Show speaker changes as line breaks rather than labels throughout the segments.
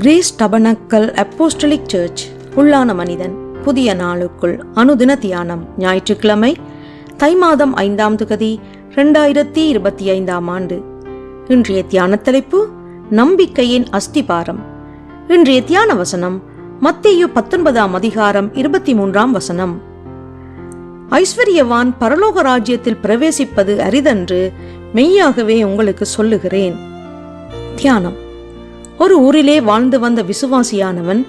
Grace tabernacle apostolic search. உள்ளான மனிதன் புதிய நாளுக்குள் அனுதின தியானம் ஞாயிற்றுக்கிழமை தை மாதம் ஐந்தாம் தொகுதி ரெண்டாயிரத்தி இருபத்தி ஐந்தாம் ஆண்டு. இன்றைய தியான தலைப்பு நம்பிக்கையின் அஸ்திபாரம். இன்றைய தியான வசனம் மத்தியு பத்தொன்பதாம் அதிகாரம் இருபத்தி மூன்றாம் வசனம். ஐஸ்வர்யவான் பரலோக ராஜ்யத்தில் பிரவேசிப்பது அரிதென்று மெய்யாகவே உங்களுக்கு சொல்லுகிறேன். தியானம். ஒரு ஊரிலே வாழ்ந்து வந்த விசுவாசியானவன்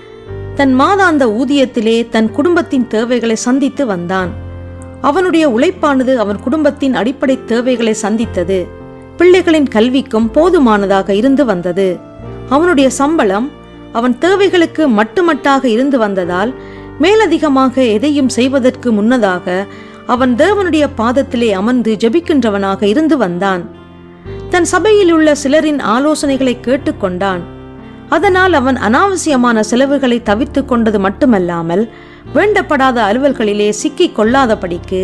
தன் மாதாந்த ஊதியத்திலே தன் குடும்பத்தின் தேவைகளை சந்தித்து வந்தான். அவனுடைய உழைப்பானது அவன் குடும்பத்தின் அடிப்படை தேவைகளை சந்தித்தது. பிள்ளைகளின் கல்விக்கும் போதுமானதாக இருந்து வந்தது. அவனுடைய சம்பளம் அவன் தேவைகளுக்கு மட்டுமட்டாக இருந்து வந்ததால் மேலதிகமாக எதையும் செய்வதற்கு முன்னதாக அவன் தேவனுடைய பாதத்திலே அமர்ந்து ஜெபிக்கின்றவனாக இருந்து வந்தான். தன் சபையில் உள்ள சிலரின் ஆலோசனைகளை கேட்டுக்கொண்டான். அதனால் அவன் அனாவசியமான செலவுகளை தவிர்த்து கொண்டது மட்டுமல்லாமல் வேண்டப்படாத அலுவல்களிலே சிக்கி கொள்ளாதபடிக்கு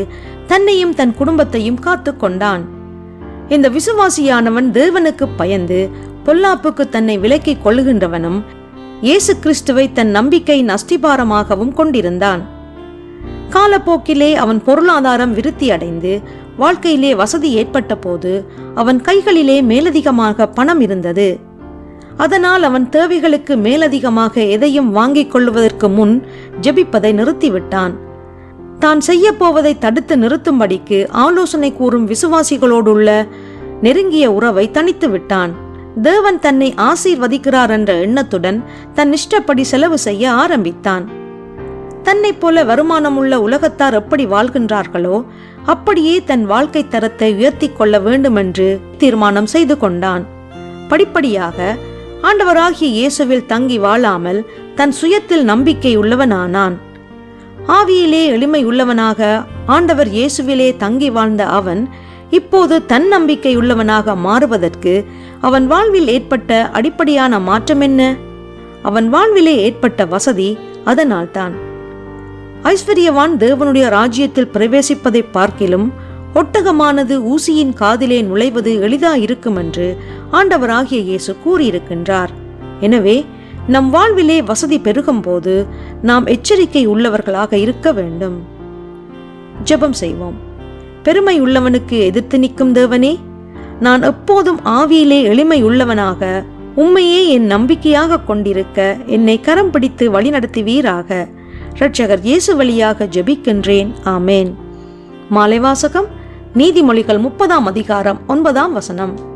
தன்னையும் தன் குடும்பத்தையும் காத்து கொண்டான். இந்த விசுவாசியானவன் தேவனுக்கு பயந்து பொல்லாப்புக்கு தன்னை விலக்கிக் கொள்ளுகின்றவனும் இயேசு கிறிஸ்துவை தன் நம்பிக்கையின் அஸ்திபாரமாகவும் கொண்டிருந்தான். காலப்போக்கிலே அவன் பொருளாதாரம் விருத்தி அடைந்து வாழ்க்கையிலே வசதி ஏற்பட்ட போது அவன் கைகளிலே மேலதிகமாக பணம் இருந்தது. அதனால் அவன் தேவைகளுக்கு மேலதிகமாக எதையும் வாங்கிக் கொள்வதற்கு முன் ஜெபிப்பதை நிறுத்திவிட்டான். தான் செய்ய போவதை தடுத்து நிறுத்தும்படிக்கு ஆலோசனை கூறும் விசுவாசிகளோடுள்ள நெருங்கிய உறவை தனித்து விட்டான். தேவன் தன்னை ஆசீர்வதிக்கிறார் என்ற எண்ணத்துடன் தன் இஷ்டப்படி செலவு செய்ய ஆரம்பித்தான். தன்னைப் போல வருமானமுள்ள உலகத்தார் எப்படி வாழ்கின்றார்களோ அப்படியே தன் வாழ்க்கை தரத்தை உயர்த்தி கொள்ள வேண்டுமென்று தீர்மானம் செய்து கொண்டான். படிப்படியாக ஆண்டவராகிய இயேசுவில் தங்கி வாழாமல் தன் சுயத்தில் நம்பிக்கை உள்ளவனானான் ஆவியிலே எளிமை உள்ளவனாக ஆண்டவர் இயேசுவிலே தங்கி வாழ்ந்த அவன் இப்போது தன் நம்பிக்கை உள்ளவனாக மாறுவதற்கு அவன் வாழ்வில் ஏற்பட்ட அடிப்படையான மாற்றம் என்ன? அவன் வாழ்விலே ஏற்பட்ட வசதி அதனால்தான். ஐஸ்வர்யவான் தேவனுடைய ராஜ்யத்தில் பிரவேசிப்பதை பார்க்கிலும் ஒட்டகமானது ஊசியின் காதிலே நுழைவது எளிதாயிருக்கும் என்று ஆண்டவராகிய இயேசு கூறியிருக்கின்றார். எனவே நம் வாழ்விலே வசதி பெருகும் போது நாம் எச்சரிக்கை உள்ளவர்களாக இருக்க வேண்டும். ஜெபம் செய்வோம். பெருமை உள்ளவனுக்கு எதிர்த்து நிற்கும் தேவனே நான் எப்போதும் ஆவியிலே எளிமை உள்ளவனாக உண்மையே என் நம்பிக்கையாக கொண்டிருக்க என்னை கரம் பிடித்து வழிநடத்துவீராக. இரட்சகர் இயேசு வழியாக ஜெபிக்கின்றேன். ஆமேன். மாலைவாசகம் நீதிமொழிகள் முப்பதாம் அதிகாரம் ஒன்பதாம் வசனம்.